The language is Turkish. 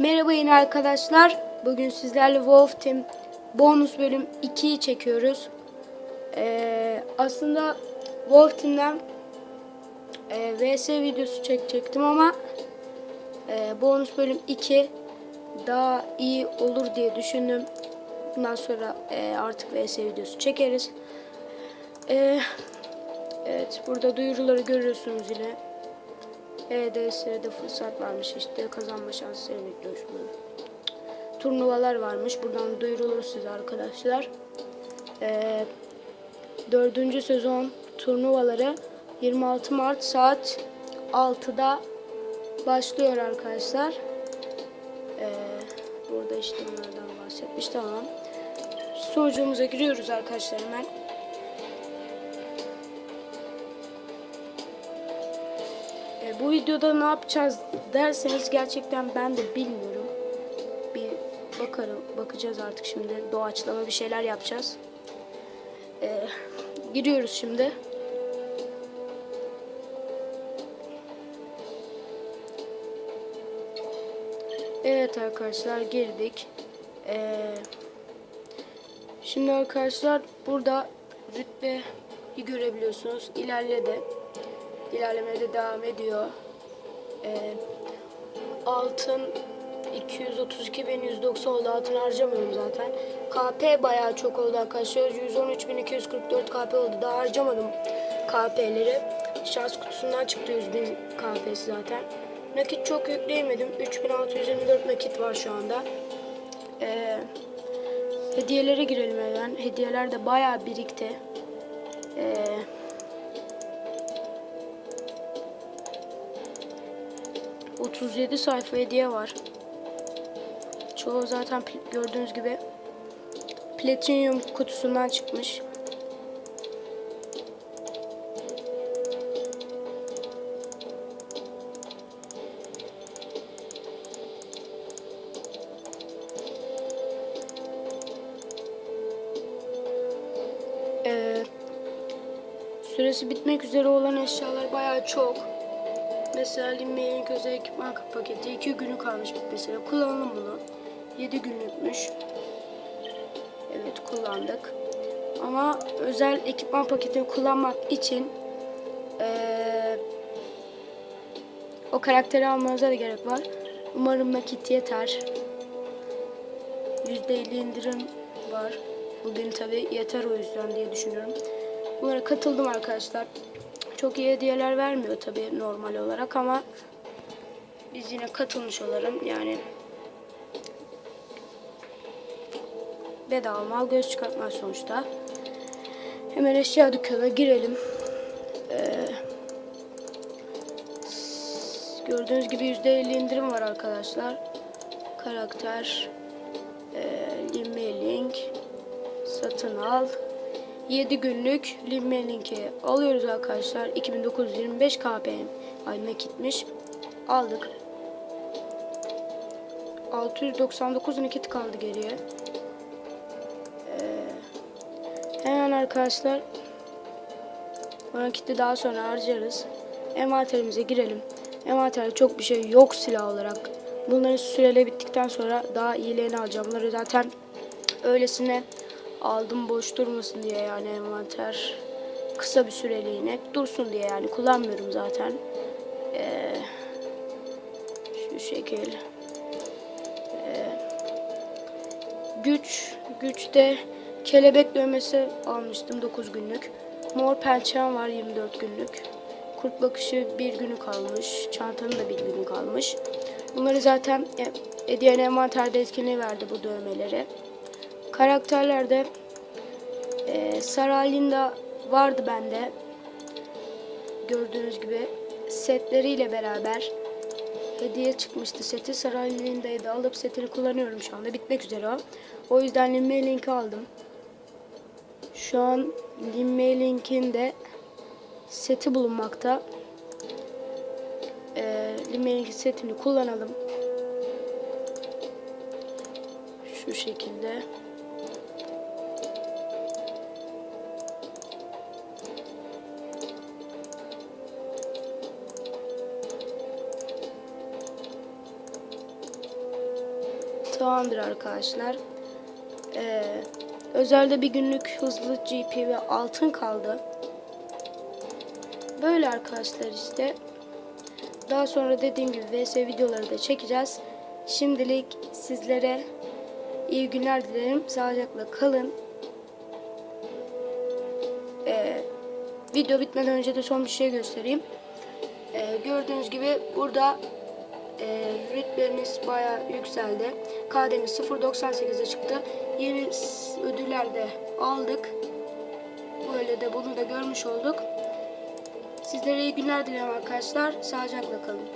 Merhaba yine arkadaşlar. Bugün sizlerle Wolf Team bonus bölüm 2'yi çekiyoruz. Ee, aslında Wolf Team'den e, VS videosu çekecektim ama e, bonus bölüm 2 daha iyi olur diye düşündüm. Bundan sonra e, artık VS videosu çekeriz. E, evet burada duyuruları görüyorsunuz yine. EDS'de fırsat varmış işte kazanma şansları bekliyor şunu. Turnuvalar varmış. Buradan duyurulur size arkadaşlar. Ee, dördüncü sezon turnuvaları 26 Mart saat 6'da başlıyor arkadaşlar. Ee, burada işte bunlardan bahsetmiş. Tamam. Sonucumuza giriyoruz arkadaşlar hemen. Bu videoda ne yapacağız derseniz gerçekten ben de bilmiyorum. Bir bakarım, bakacağız artık şimdi. Doğaçlama bir şeyler yapacağız. E, giriyoruz şimdi. Evet arkadaşlar girdik. Ee, şimdi arkadaşlar burada rütbeyi görebiliyorsunuz. İlerledi. İlerlemeye de devam ediyor. Ee, altın 232.190 oldu. Altın harcamıyorum zaten. KP bayağı çok oldu arkadaşlar. 113.244 KP oldu. Daha harcamadım KP'leri. Şans kutusundan çıktı 100.000 KP'si zaten. Nakit çok yükleyemedim. 3624 nakit var şu anda. Ee, hediyelere girelim hemen. Hediyeler de bayağı birikti. Ee, ...37 sayfa hediye var. Çoğu zaten gördüğünüz gibi... ...Platinum kutusundan çıkmış. Ee, süresi bitmek üzere olan eşyalar bayağı çok. Mesela Limbe'nin özel ekipman paketi 2 günü kalmış bitmesine. Kullanalım bunu. 7 günlükmüş. Evet kullandık. Ama özel ekipman paketini kullanmak için ee, o karakteri almanıza da gerek var. Umarım nakit yeter. %50 indirim var. Bugün tabi yeter o yüzden diye düşünüyorum. Bunlara katıldım arkadaşlar. Çok iyi hediyeler vermiyor tabi normal olarak ama biz yine katılmış olalım. Yani bedava mal göz çıkartmaz sonuçta. Hemen eşya dükkanına girelim. Ee, gördüğünüz gibi %50 indirim var arkadaşlar. Karakter e, Limmeling satın al. 7 günlük Link'i alıyoruz arkadaşlar. 2925 KP ay nakitmiş. Aldık. 699 nakit kaldı geriye. Ee, hemen arkadaşlar o nakiti daha sonra harcarız. Envanterimize girelim. Envanterde çok bir şey yok silah olarak. Bunların süreli bittikten sonra daha iyilerini alacağım. Bunları zaten öylesine aldım boş durmasın diye yani envanter kısa bir süreliğine dursun diye yani kullanmıyorum zaten. Ee, şu şekil. Ee, güç güçte kelebek dövmesi almıştım 9 günlük. Mor pençem var 24 günlük. Kurt bakışı bir günü kalmış. Çantanın da bir günü kalmış. Bunları zaten e, hediye envanterde etkinliği verdi bu dövmeleri. Karakterlerde e, Sarah Linda vardı bende. Gördüğünüz gibi setleriyle beraber hediye çıkmıştı seti. Sarah Linda'yı da alıp setini kullanıyorum şu anda. Bitmek üzere o. O yüzden Limme Link'i aldım. Şu an Limme Link'in de seti bulunmakta. E, Limme Link'in setini kullanalım. Şu şekilde. Tamamdır arkadaşlar. Ee, özelde bir günlük hızlı GP ve altın kaldı. Böyle arkadaşlar işte. Daha sonra dediğim gibi VS videoları da çekeceğiz. Şimdilik sizlere iyi günler dilerim. Sağlıcakla kalın. Ee, video bitmeden önce de son bir şey göstereyim. Ee, gördüğünüz gibi burada e, rütbemiz bayağı yükseldi. KD'miz 0.98'e çıktı. Yeni ödüller de aldık. Böyle de bunu da görmüş olduk. Sizlere iyi günler dilerim arkadaşlar. Sağlıcakla kalın.